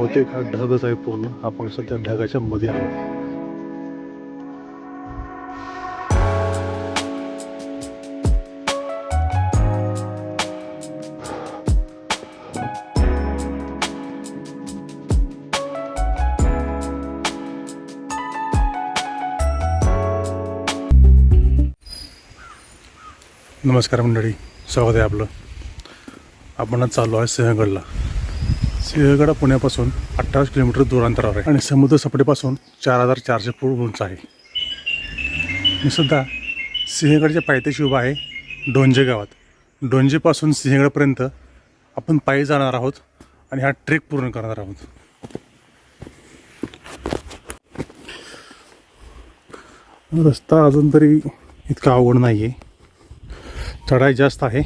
बहुतेक हा ढगच आहे पूर्ण. आपण सध्या ढगाच्या मध्ये आहोत. नमस्कार मंडळी. स्वागत आहे आपलं. आपण चालू चाललो आहे सिंहगडला. सिंहगड पुण्यापासून अठ्ठावीस किलोमीटर दूर अंतरावर आहे. आणि समुद्र सपाटीपासून चार हजार चारशे फूट उंच आहे. मी सुद्धा सिंहगडच्या पायथ्याशी उभा आहे डोंजे गावात. डोंजेपासून सिंहगडपर्यंत आपण पायी जाणार आहोत आणि हा ट्रेक पूर्ण करणार आहोत. रस्ता अजून तरी इतका अवघड नाही आहे चढाई जास्त आहे.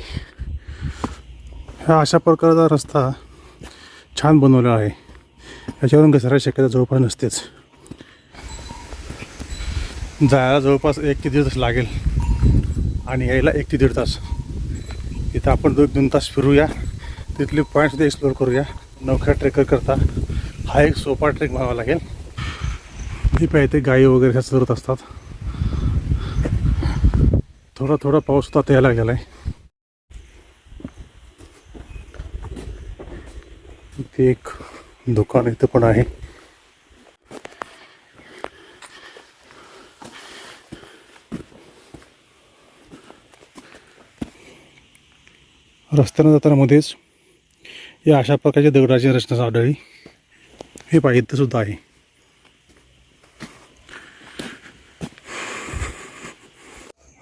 हा अशा प्रकारचा रस्ता छान बनवलं आहे. याच्यावरून घसरायची शक्यता जवळपास नसतेच. जायला जवळपास एक ते दीड तास लागेल. आणि यायला एक ते दीड तास. इथं आपण दोन दोन तास फिरूया. तिथले पॉईंट्सुद्धा एक्सप्लोअर करूया. नवख्या ट्रेकर करता. हा एक सोपा ट्रेक म्हणावा लागेल. ही पाहिजे गाई वगैरे ह्या चरत असतात. थोडा थोडा पाऊस आता यायला लागलेला आहे. हे एक दुकान इथं पण आहे. रस्त्यानं जाताना मध्येच या अशा प्रकारच्या दगडाची रचना आढळली हे पाहिजे इथं सुद्धा आहे.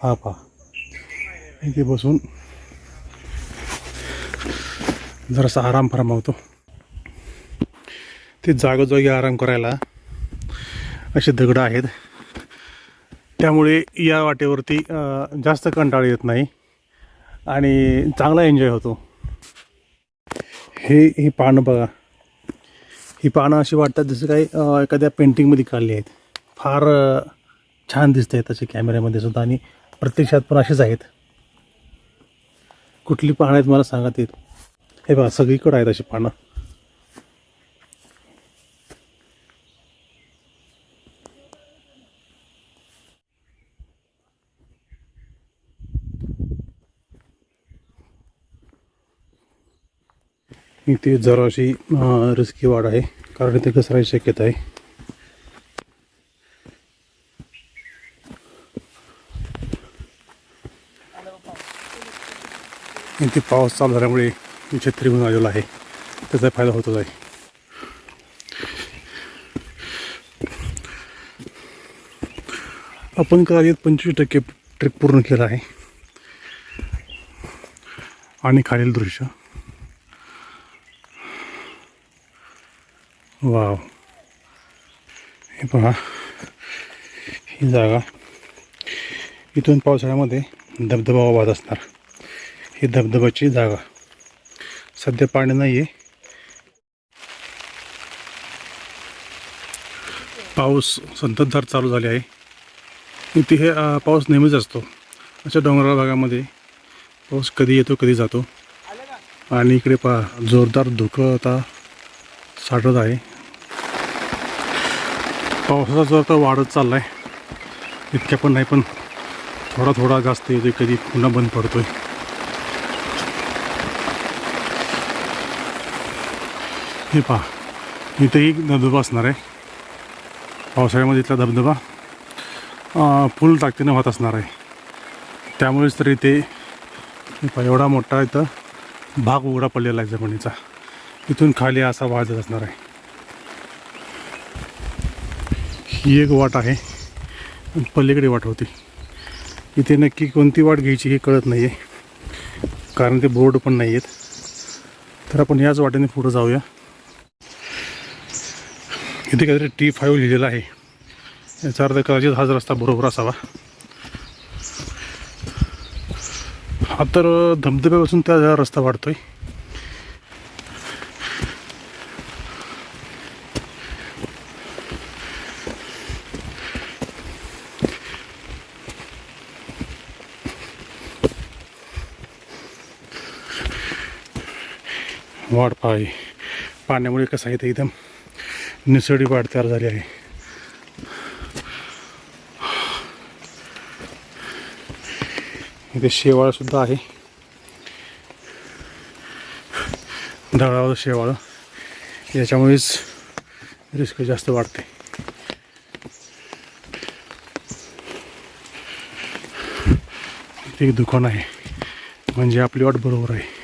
हा पहा इथे बसून जरासा आराम फरमावतो. ते जागोजागी आराम करायला असे दगडं आहेत. त्यामुळे या वाटेवरती जास्त कंटाळ येत नाही आणि चांगला एन्जॉय होतो. हे ही पानं बघा. ही पानं अशी वाटतात जसं काही एखाद्या पेंटिंगमध्ये काढली आहेत. फार छान दिसत आहेत तसे कॅमेऱ्यामध्ये सुद्धा आणि प्रत्यक्षात पण असेच आहेत. कुठली पानं आहेत मला सांगा ते. हे बघा सगळीकडं आहेत अशी पानं. इथे जराशी रिस्की वाढ आहे. कारण इथे घसरायची शक्यता आहे. इथे पाऊस चालू झाल्यामुळे मी छत्री म्हणून आलेला आहे. त्याचा फायदा होतोच आहे. आपण कदाचित पंचवीस टक्के ट्रिप पूर्ण केला आहे. आणि खालील दृश्य. वाव हे पहा. ही जागा. इथून पावसाळ्यामध्ये धबधबा वाहत असणार. ही धबधबाची जागा. सध्या पाणी नाही आहे पाऊस संततधार चालू झाले आहे. इथे हे पाऊस नेहमीच असतो. अशा डोंगराळ भागामध्ये पाऊस कधी येतो कधी जातो. आणि इकडे पहा जोरदार धुकं आता साठत आहे. पावसाचा जोर तर वाढत चालला आहे इतक्या पण नाही पण थोडा थोडा जास्त येतोय कधी पुन्हा बंद पडतोय. हे पहा इथेही धबधबा असणार आहे. पावसाळ्यामध्ये इथला धबधबा फुल ताकदीनं वाहत असणार आहे. त्यामुळेच तर इथे पहा एवढा मोठा इथं भाग उघडा पडलेला आहे जमिनीचा. इथून खाली असा वाहत असणार आहे. ही एक वाट आहे. पलीकडे वाट होती. इथे नक्की कोणती वाट घ्यायची हे कळत नाही आहे कारण ते बोर्ड पण नाही आहेत तर आपण याच वाटेने पुढं जाऊया. इथे काहीतरी टी फाईव्ह लिहिलेला आहे. याचा अर्थ कदाचित हाच रस्ता बरोबर असावा. हा तर धबधब्यापासून त्या रस्ता वाढतोय. वाढ पाहावी. पाण्यामुळे कसं आहे ते एकदम निसडी वाढ तयार झाली आहे. इथे शेवाळसुद्धा आहे. ढगाळ शेवाळ. याच्यामुळेच रिस्क जास्त वाढते. एक दुकान आहे. म्हणजे आपली वाट बरोबर आहे.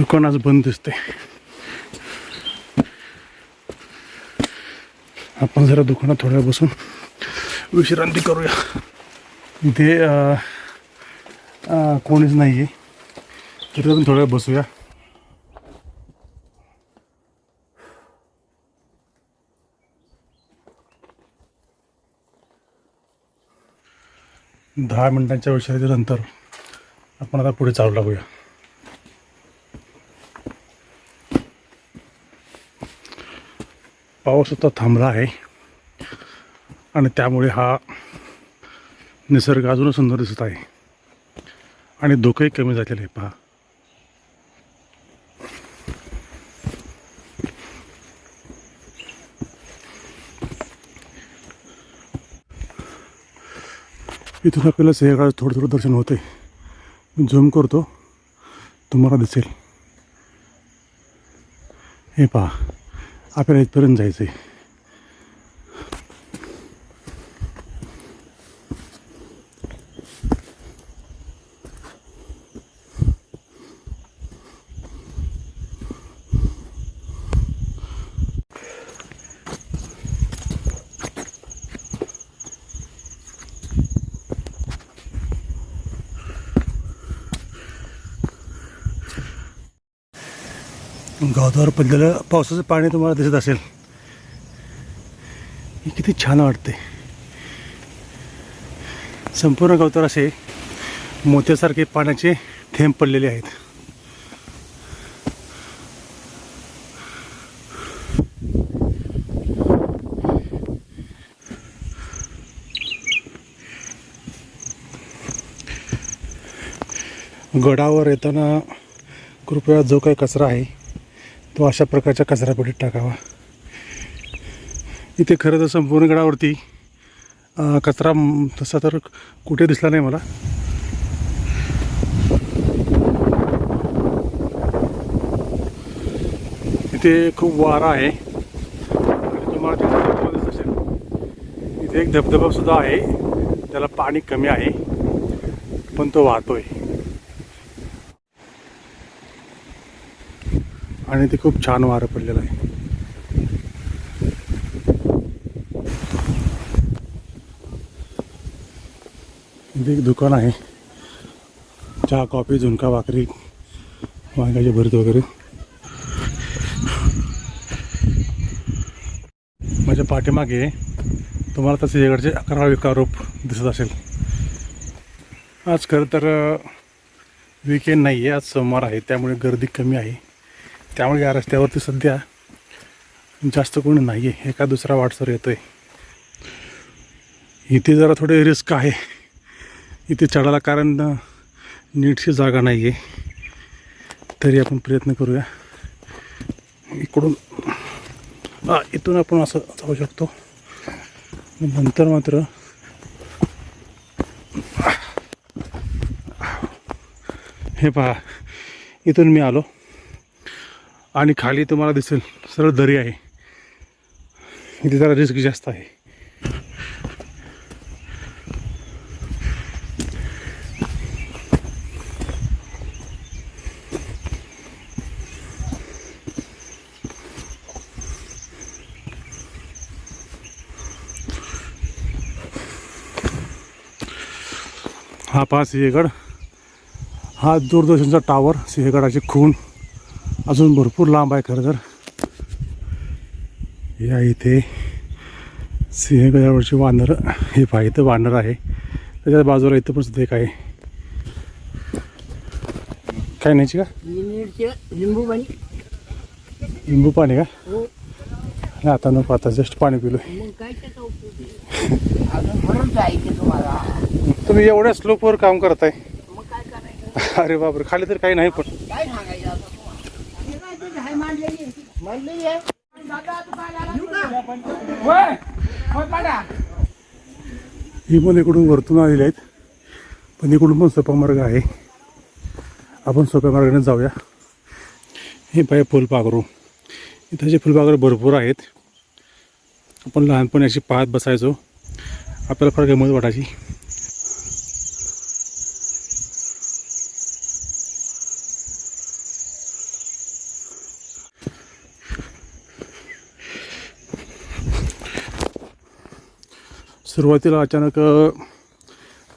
दुकान आज बंद दिसते आपण जरा दुकानात थोड्या बसून विश्रांती करूया. इथे कोणीच नाही आहे तिथे अजून थोड्या बसूया. दहा मिनिटांच्या विश्रांतीनंतर आपण आता पुढे चालू लागूया. पाऊससुद्धा थांबला आहे. आणि त्यामुळे हा निसर्ग अजूनच सुंदर दिसत आहे. आणि धोकंही कमी झालेलं आहे पहा. इथून आपल्याला सिंहगड थोडं थोडं दर्शन होते झूम करतो. तुम्हाला दिसेल. हे पहा. आपल्याला इथपर्यंत जायचं आहे गावदावर पडलेलं पावसाचं पाणी तुम्हाला दिसत असेल. हे किती छान वाटते संपूर्ण गावतावर असे मोत्यासारखे पाण्याचे थेंब पडलेले आहेत. गडावर येताना कृपया जो काही कचरा आहे तो अशा प्रकारच्या कचरापेटीत टाकावा. इथे खरं तर संपूर्ण गडावरती कचरा तसा तर कुठे दिसला नाही मला. इथे खूप वारा आहे. तुम्हाला दिसत असेल. इथे एक धबधबा सुद्धा आहे. त्याला पाणी कमी आहे. पण तो वाहतोय. आणि ते खूप छान वारं पडलेलं आहे. इथे एक दुकान आहे. चहा कॉफी झुणका भाकरी वांग्याचे भरीत वगैरे. माझ्या पाठीमागे तुम्हाला तसे इकडचे अकरा विकारोप दिसत असेल. आज खरं तर विकेंड नाही आहे आज सोमवार आहे त्यामुळे गर्दी कमी आहे. त्यामुळे या रस्त्यावरती सध्या जास्त कोणी नाही आहे एका दुसरा वाटसर येतो आहे इथे जरा थोडे रिस्क आहे. इथे चढायला कारण नीटशी जागा नाही आहे तरी आपण प्रयत्न करूया. इकडून हा इथून आपण असं जाऊ शकतो. नंतर मात्र हे पहा. इथून मी आलो. आणि खाली तुम्हाला दिसेल सरळ दरी आहे. इथे जरा रिस्क जास्त आहे. हा पहा सिंहगड. हा दूरदर्शनचा टावर सिंहगडाची खून. अजून भरपूर लांब आहे खरं तर. या इथे सिंहगडावरची वानर हे पहा इथं वानर आहे. त्याच्या बाजूला इथं पण सुद्धा एक आहे. काय न्यायची का? लिंबू पाणी. लिंबू पाणी का? हो. आणि आता नको आता जस्ट पाणी पिलोय. मग काय त्याचा उपयोग आहे? अजून भरून जायचे तुम्हाला. तुम्ही एवढ्या स्लोपवर काम करताय. मग काय करायचं? अरे बापरे खाली तर काही नाही पण काय सांगायचं आता तुम्हाला हे काय तुझी हाय मांडलेली आहे? ही पण इकडून वरतून आलेली आहेत. पण इकडून पण सोपा मार्ग आहे. आपण सोप्या मार्गाने जाऊया. हे पाय फुलपाखरू. इथं जे फुलपाखरू भरपूर आहेत. आपण लहानपणी अशी पाहत बसायचो. आपल्याला फार गमत वाटायची. सुरुवातीला अचानक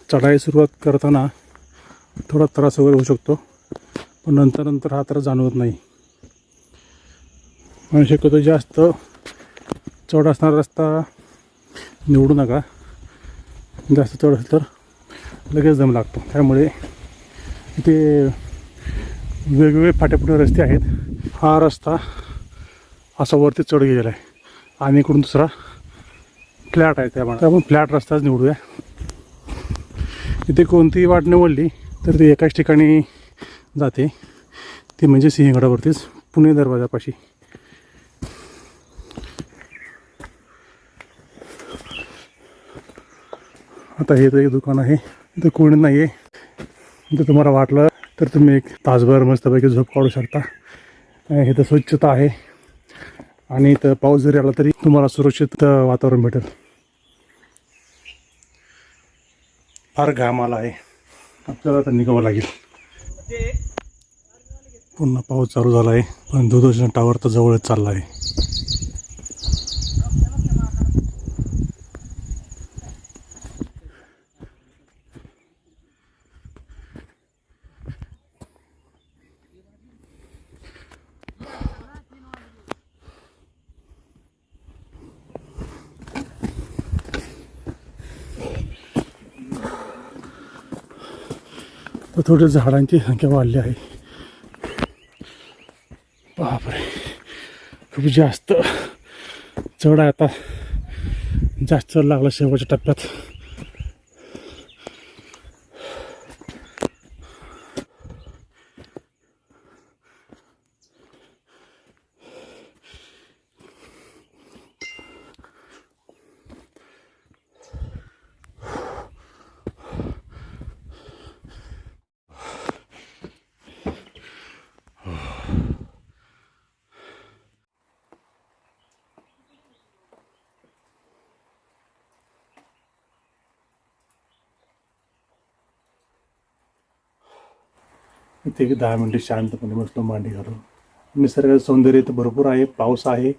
चढाई सुरुवात करताना थोडा त्रास वगैरे होऊ शकतो पण नंतर नंतर हा त्रास जाणवत नाही. म्हणून शक्यतो जास्त चढ असणारा रस्ता निवडू नका. जास्त चढ असेल तर लगेच दम लागतो. त्यामुळे इथे वेगवेगळे फाटेपुटे रस्ते आहेत. हा रस्ता असा वरती चढ गेलेला आहे. आणि इकडून दुसरा फ्लॅट आहे त्यामुळे आपण फ्लॅट रस्ताच निवडूया. इथे कोणतीही वाट निवडली तर ती एकाच ठिकाणी जाते. ती म्हणजे सिंहगडावरतीच पुणे दरवाजापाशी. आता हे तर एक दुकान आहे. इथं कोणी नाही आहे जर तुम्हाला वाटलं तर तुम्ही एक तासभर मस्तपैकी झोप काढू शकता. इथं स्वच्छता आहे. आणि इथं पाऊस जरी आला तरी तुम्हाला सुरक्षित वातावरण भेटेल. फार घाम आला आहे. आपल्याला आता निघावं लागेल. पुन्हा पाऊस चालू झाला आहे. पण दूरदर्शन टावर तर जवळच चालला आहे. तर थोडं झाडांची संख्या वाढली आहे. बापरे. खूप जास्त चढ आहे आता. जास्त चढ लागला शेवटच्या टप्प्यात. इथे एक दहा मिनटे शांतपणे बसलो मांडी घालून. निसर्गाचं सौंदर्य तर भरपूर आहे पाऊस आहे.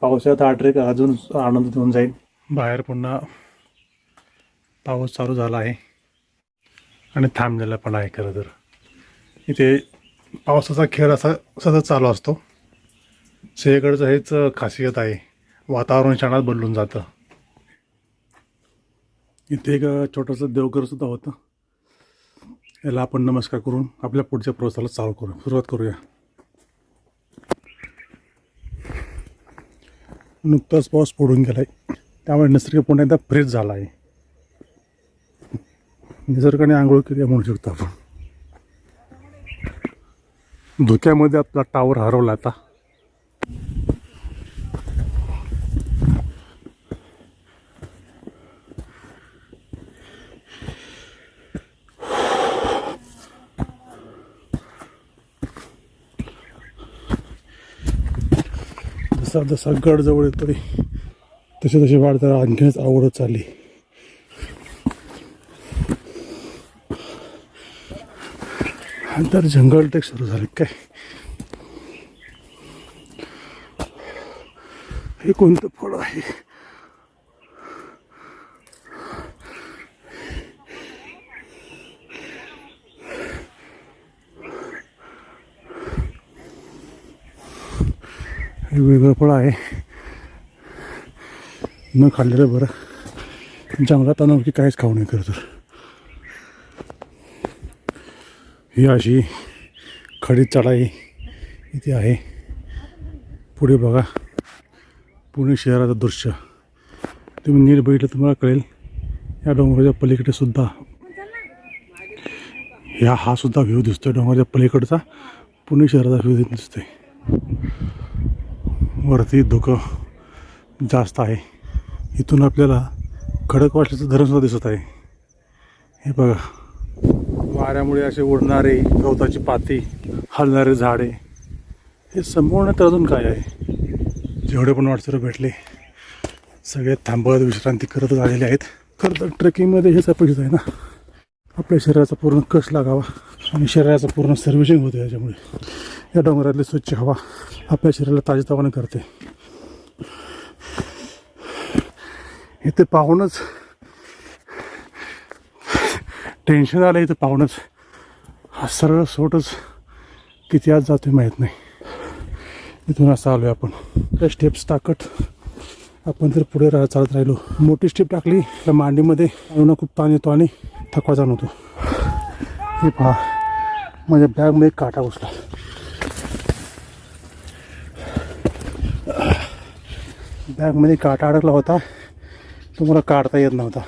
पावसात हा ट्रेक अजून आनंद देऊन जाईल. बाहेर पुन्हा पाऊस चालू झाला आहे. आणि थांबलेला पण आहे खरं तर. इथे पावसाचा खेळ असा सतत चालू असतो. सिंहगडचं हेच खासियत आहे. वातावरण क्षणात बदलून जातं. इथे एक छोटंसं देवघर सुद्धा होतं. याला आपण नमस्कार करून आपल्या पुढच्या प्रवासाला चालू करू सुरुवात करूया. नुकताच पाऊस पडून गेला आहे त्यामुळे निसर्ग पुन्हा एकदा फ्रेश झाला आहे निसर्गाने आंघोळ केली आहे म्हणू शकतो आपण. धुक्यामध्ये आपला टावर हरवला आता. जसा जसा गड जवळ येतोय तसे तसे वाढता आणखीनच आवडत चालली. नंतर जंगल टेक सुरू झाले काय? हे कोणतं फळ आहे? हे वेगळं आहे. न खाल्लेलं बरं. जंगलात आणून की काहीच खाऊ नये खरं तर. ही अशी खडी चढाई इथे आहे. पुढे बघा. पुणे शहराचं दृश्य. तुम्ही नीट बघितलं तुम्हाला कळेल. या डोंगराच्या पलीकडे सुद्धा ह्या हा सुद्धा व्ह्यू दिसतोय. डोंगराच्या पलीकडचा पुणे शहराचा व्ह्यू दिसतोय. वरती धुकं जास्त आहे. इथून आपल्याला खडकवासल्याचं धरणसुद्धा दिसत आहे. हे बघा. वाऱ्यामुळे असे उडणारे गवताची पाती हलणारे झाडे हे संपूर्ण तर अजून काय आहे? जेवढे पण वाटसर भेटले सगळे थांबत विश्रांती करत आलेले आहेत. खरं तर ट्रेकिंगमध्ये हेच अपेक्षित आहे ना? आपल्या शरीराचा पूर्ण कस लागावा आणि शरीराचं पूर्ण सर्व्हिसिंग होते याच्यामुळे. या डोंगरातली स्वच्छ हवा आपल्या शरीराला ताजेतवाने करते. इथे पाहूनच टेन्शन आलं इथं पाहूनच. हा सरळ सोटच किती आज जातोय माहीत नाही. इथून असं आलो आपण. त्या स्टेप्स टाकत आपण जर पुढे राह चालत राहिलो. मोठी स्टेप टाकली तर मांडीमध्ये आणून खूप ताण येतो आणि थकवा जाणवतो. हे पहा माझ्या बॅगमध्ये काटा घुसला बॅगमध्ये काटा अडकला होता. तो मला काढता येत नव्हता.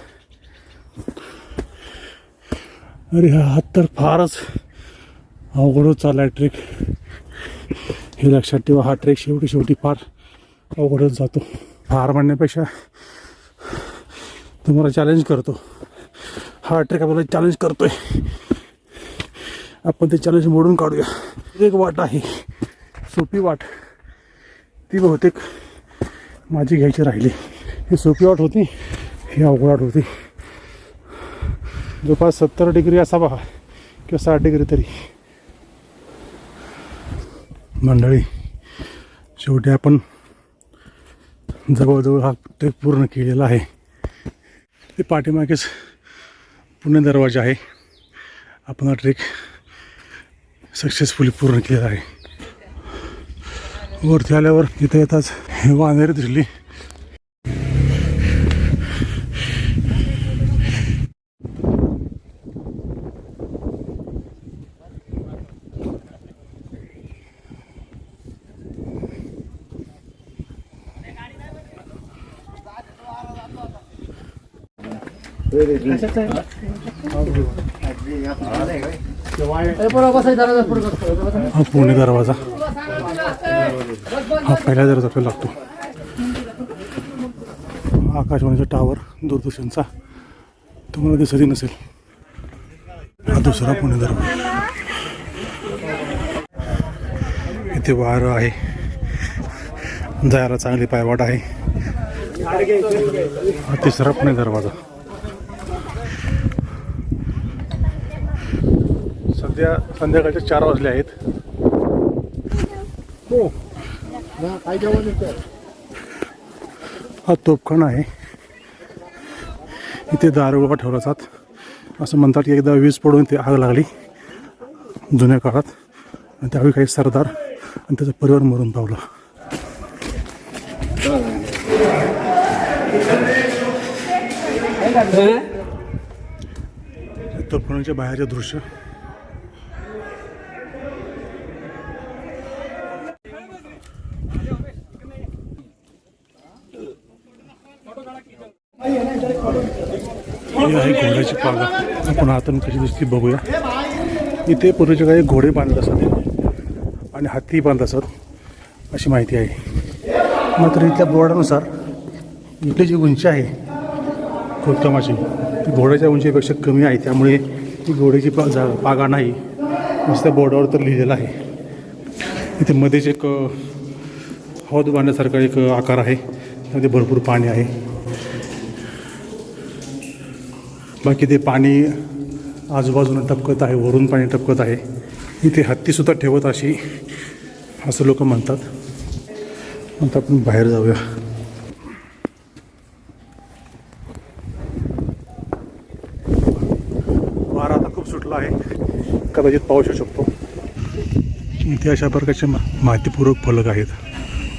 अरे हा हात तर फारच अवघड चालला आहे ट्रेक हे लक्षात ठेवा हा ट्रेक शेवटी शेवटी फार अवघडच जातो. फार म्हणण्यापेक्षा तुम्हाला चॅलेंज करतो. हा ट्रेक आपल्याला चॅलेंज करतोय. आपण ते चॅलेंज मोडून काढूया. एक वाट आहे. सोपी वाट. ती बहुतेक माझी घ्यायची राहिली. ही सोपी वाट होती ही अवघड वाट होती. जवळपास सत्तर डिग्री असावा किंवा साठ डिग्री तरी. मंडळी शेवटी आपण जवळजवळ हा ट्रेक पूर्ण केलेला आहे. ते पाठीमागेच पुणे दरवाजा आहे. आपण हा ट्रेक सक्सेसफुली पूर्ण केलेला आहे. वरती आल्यावर इथं येताच वानेरी दिसली हा पुणे दरवाजा. हा पहिला दरवाजा आपल्याला लागतो. आकाशवाणीचा टावर दूरदर्शनचा तुम्हाला दिसतही नसेल. हा दुसरा पुणे दरवाजा इथे वार आहे. जायला चांगली पायवाट आहे. हा तिसरा पुणे दरवाजा. सध्या संध्याकाळचे चार वाजले आहेत हो काय जेवण येतं हा तोपखाना आहे. इथे दारुगोळा ठेवला जात. असं म्हणतात की एकदा वीज पडून ते आग लागली. जुन्या काळात. आणि त्यावेळी काही सरदार आणि त्याचा परिवार मरून पावला तोपखान्याच्या बाहेरचे दृश्य. ही आहे घोड्याची पागा आपण हाताने कशी दिसते बघूया. इथे पूर्वीच्या काही घोडे बांधत असत आणि हत्ती बांधत असत अशी माहिती आहे. मात्र इथल्या बोर्डानुसार इथली जी उंची आहे खोदकामाची ती घोड्याच्या उंचीपेक्षा कमी आहे त्यामुळे ती घोड्याची पा पागा नाही. नुसत्या बोर्डावर तर लिहिलेलं आहे. इथे मध्येच एक हौद बांधण्यासारखा एक आकार आहे. त्यामध्ये भरपूर पाणी आहे. बाकी ते पाणी आजूबाजूनं टपकत आहे वरून पाणी टपकत आहे. इथे हत्तीसुद्धा ठेवत अशी असं लोक म्हणतात. आता आपण बाहेर जाऊया. वारा आता खूप सुटला आहे. कदाचित पाऊस येऊ शकतो. इथे अशा प्रकारचे मा माहितीपूर्वक फलक आहेत.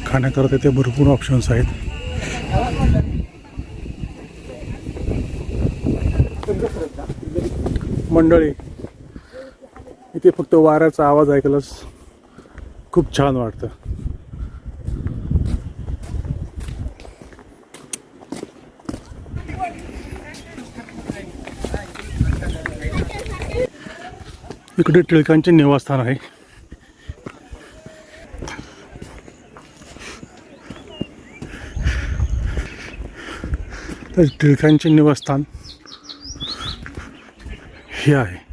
खाण्याकरता इथे भरपूर ऑप्शन्स आहेत. मंडळी इथे फक्त वाऱ्याचा आवाज ऐकलाच खूप छान वाटतं. इकडे टिळकांचे निवासस्थान आहे. तर टिळकांचे निवासस्थान हे आहे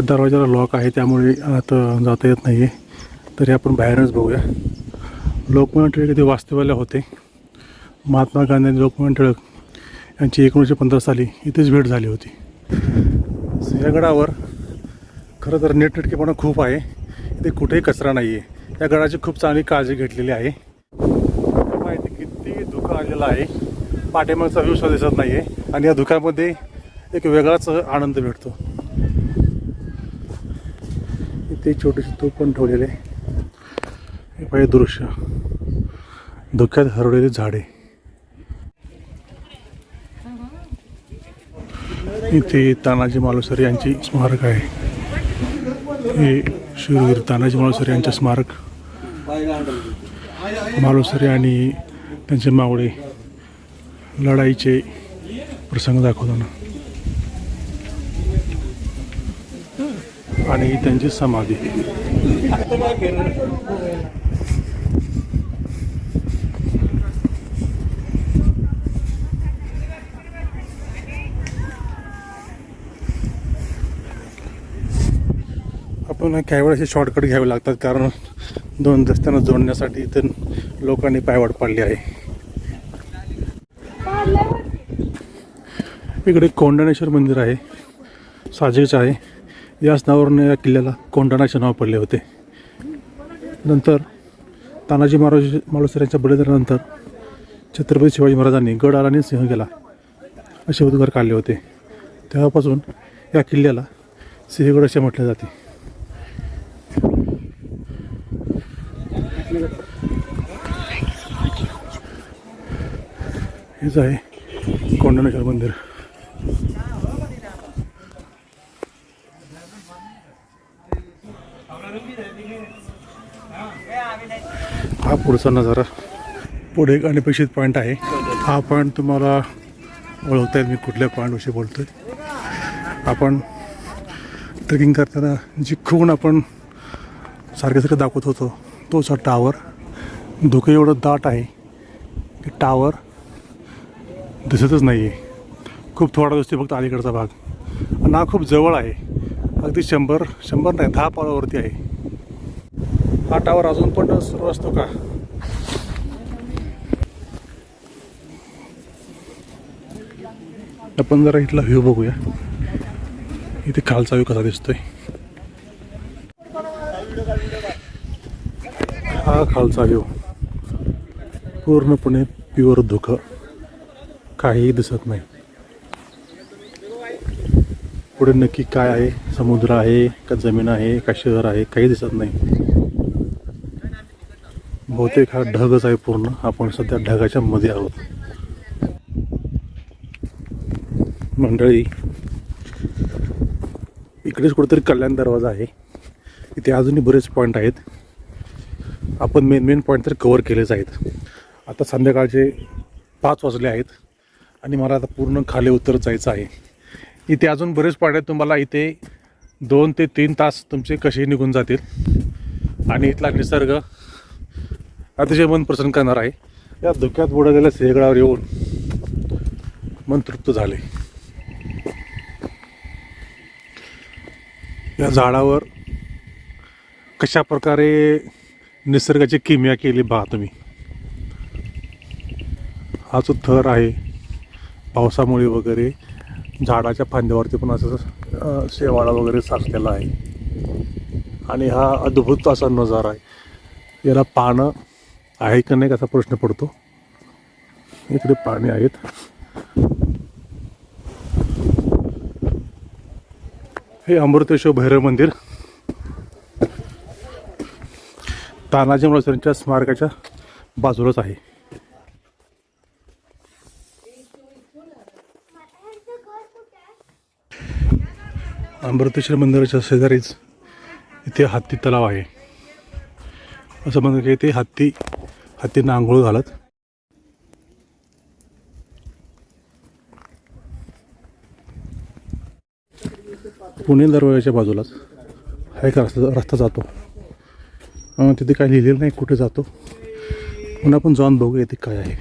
दरवाजाला लॉक आहे त्यामुळे आता जाता येत नाही आहे तरी आपण बाहेरच बघूया. लोकमान्य टिळक इथे वास्तव्याला होते. महात्मा गांधी आणि लोकमान्य टिळक यांची एकोणीसशे पंधरा साली इथेच भेट झाली होती. सिंहगडावर खरं तर नीटनेटकेपणा खूप आहे. इथे कुठेही कचरा नाही आहे या गडाची खूप चांगली काळजी घेतलेली आहे. किती आहे. पाठीमागचा व्ह्यू सुद्धा दिसत नाही आहे आणि या धुक्यामध्ये एक वेगळाच आनंद भेटतो. इथे छोटेसे तूप पण ठेवलेले हे पाहिजे दृश्य. धुक्यात हरवलेली झाडे. इथे तानाजी मालुसरे यांची स्मारक आहे. हे शूरवीर तानाजी मालुसरे यांचे स्मारक. मालुसरे आणि त्यांचे मावळे लढाईचे प्रसंग दाखवताना आणि त्यांची समाधी. आपण काही वेळेस शॉर्टकट घ्यावे लागतात कारण दोन रस्त्यांना जोडण्यासाठी तर लोकांनी पायवाट पाडली आहे. इकडे कोंडणेश्वर मंदिर आहे. साजेच आहे. याच नावावरून या किल्ल्याला कोंडाणाचे नाव पडले होते. नंतर तानाजी महाराज मालुसर यांच्या बलिदानानंतर छत्रपती शिवाजी महाराजांनी गड आला आणि सिंह गेला असे उद्गार काढले होते. तेव्हापासून या किल्ल्याला सिंहगड असे म्हटले जाते. हेच आहे कोंडनेश्वर मंदिर. हा पुढचा नजारा पुढे एक अनपेक्षित पॉईंट आहे. हा पॉईंट तुम्हाला ओळखता येईल मी कुठल्या पॉईंटविषयी बोलतो आहे आपण ट्रेकिंग करताना जी खूण आपण सारखं सारखं दाखवत होतो तोच हा टावर धुकं एवढं दाट आहे की टावर दिसतच नाही आहे खूप थोडा दिसतो फक्त अलीकडचा भाग. आणि हा खूप जवळ आहे. अगदी शंभर शंभर नाही दहा पावलावरती आहे. हा टावर अजून पण सुरू असतो का? आपण जरा इथला व्ह्यू बघूया. इथे खालचा व्ह्यू कसा दिसतोय? हा खालचा व्ह्यू पूर्णपणे प्युअर धुकं. काहीही दिसत नाही. पुढे नक्की काय आहे? समुद्र आहे का जमीन आहे का शहर आहे? काही दिसत नाही. बहुतेक हा ढगच आहे पूर्ण. आपण सध्या ढगाच्या मध्ये आहोत. मंडळी इकडेच कुठेतरी कल्याण दरवाजा आहे. इथे अजूनही बरेच पॉईंट आहेत. आपण मेन मेन पॉईंट तर कवर केलेच आहेत. आता संध्याकाळचे पाच वाजले आहेत. आणि मला आता पूर्ण खाली उतरत जायचं आहे. इथे अजून बरेच पॉईंट तुम्हाला इथे दोन ते तीन तास तुमचे कसे निघून जातील. आणि इथला निसर्ग अतिशय मन प्रसन्न करणार आहे. या धुक्यात बुडवलेल्या सिंहगडावर येऊन मन तृप्त झाले. या झाडावर कशा प्रकारे निसर्गाची किमया केली पहा तुम्ही. हा जो थर आहे पावसामुळे वगैरे झाडाच्या फांद्यावरती पण असं शेवाळा वगैरे साचलेला आहे. आणि हा अद्भुत असा नजारा आहे. याला पानं आहे का नाही असा प्रश्न पडतो. इकडे पाणी आहेत. हे अमृतेश्वर भैरव मंदिर. तानाजी मालुसरेंच्या स्मारकाच्या बाजूलाच आहे. अमृतेश्वर मंदिराच्या शेजारीच इथे हत्ती तलाव आहे. असं म्हणत की इथे हत्ती हत्तींना आंघोळ घालत. पुणे दरवाजाच्या बाजूलाच हा एक रस्ता रस्ता जातो. तिथे काय लिहिलेलं नाही कुठे जातो. पण आपण जाऊन बघूया इथे काय आहे.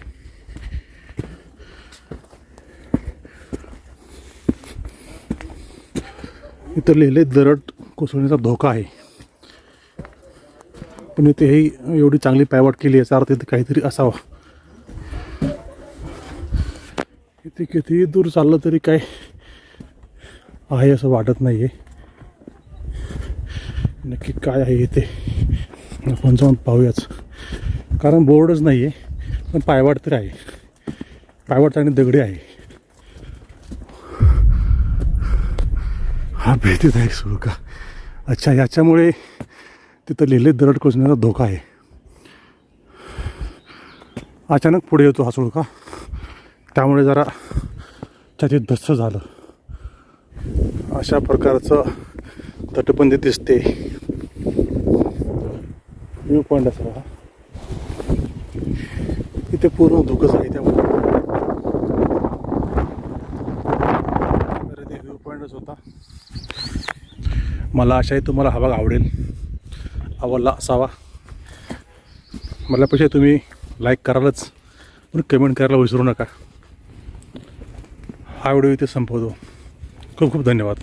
इथं लिहिले दरड कोसळण्याचा धोका आहे. पण इथे ही एवढी चांगली पायवाट केली याचा अर्थ इथे काहीतरी असावा. इथे किती दूर चाललं तरी काय आहे असं वाटत नाही आहे नक्की काय आहे इथे आपण जाऊन पाहूयाच. कारण बोर्डच नाही आहे पण पायवाट तरी आहे. पायवाट आणि दगडी आहे. हा भीतीदायक सुळका अच्छा याच्यामुळे तिथं लिहिले दरड कोसण्याचा धोका आहे. अचानक पुढे येतो हा सुळका त्यामुळे जरा त्याचे धस्स झालं. अशा प्रकारचं तटबंदी दिसते. व्ह्यू पॉईंट असा हा इथे पूर्ण धोकंच आहे. त्यामुळे तर ते व्ह्यू पॉईंटच होता मला आशा आहे तुम्हाला हा भाग आवडेल. आवडला असावा. मलापेक्षा तुम्ही लाईक करालच पण कमेंट करायला विसरू नका. हा व्हिडिओ इथे संपवतो. खूप खूप धन्यवाद.